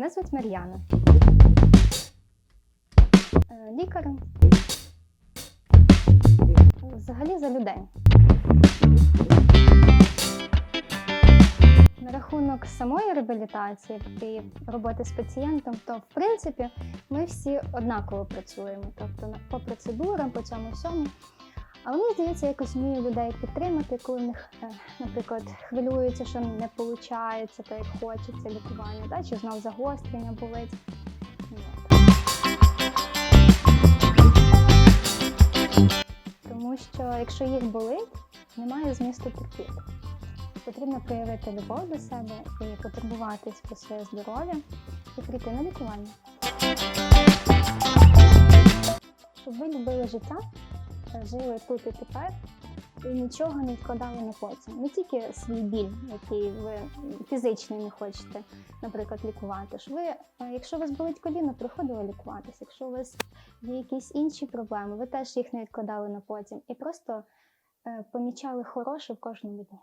Мене звуть Мар'яна. Е, Лікарем. Взагалі за людей. На рахунок самої реабілітації і роботи з пацієнтом, то в принципі ми всі однаково працюємо, тобто по процедурам, по цьому всьому. Але мені здається, якось вмію людей підтримати, коли в них, е, наприклад, хвилюються, що не виходить, так як хочеться лікування, да? чи знов загострення болить. Тому що якщо їх болить, немає змісту терпіти. Потрібно проявити любов до себе і потурбуватись про своє здоров'я і прийти на лікування. Щоб ви любили життя, жили тут і тепер, і нічого не відкладали на потім. Не тільки свій біль, який ви фізично не хочете, наприклад, лікувати. Ж ви, е, якщо у вас болить коліно, приходили лікуватися. Якщо у вас є якісь інші проблеми, ви теж їх не відкладали на потім і просто е, помічали хороше в кожному дні.